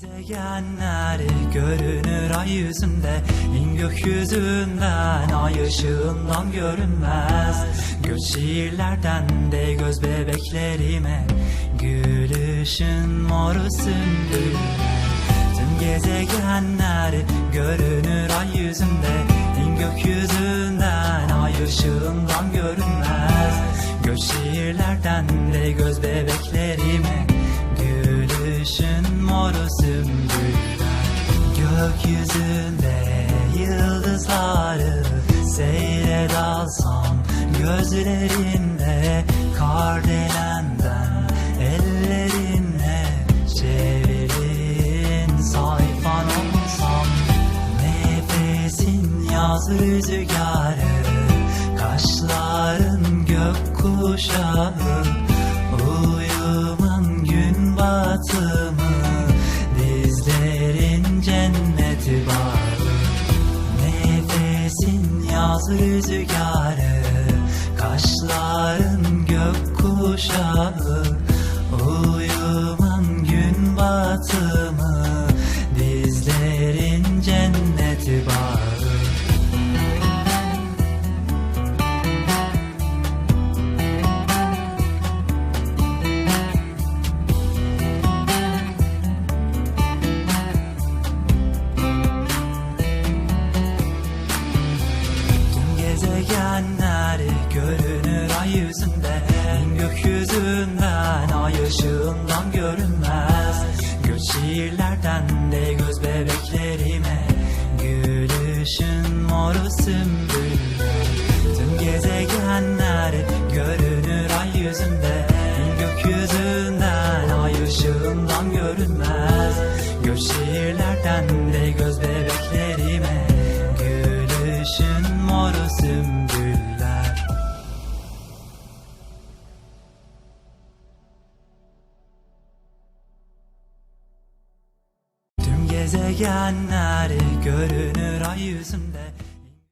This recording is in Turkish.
Gezegenler görünür ay yüzünde. İn gökyüzünden ay ışığından görünmez. Gül şiirlerden de göz bebeklerime. Gülüşün moru sümbül Tüm gezegenler görünür ay yüzünde. İn gökyüzünden ay ışığından görünmez. Gül şiirlerden de göz sümbüller Gökyüzünde yıldızları Seyre dalsam gözlerinde Kardelenden ellerinle Çevirin sayfan olsam Nefesin yaz rüzgarı Kaşların gökkuşağı. Uyuman yaz rüzgarı Kaşların gökkuşağı Uyuman gezegenler görünür ay yüzünde. Gökyüzünden ay ışığından görünmez. Gül şiirlerden de göz bebeklerime. Gülüşün moru sümbül. Tüm gezegenler görünür ay yüzünde. Gökyüzünden ay ışığından görünmez. Gül şiirlerden gezegenler görünür ay yüzünde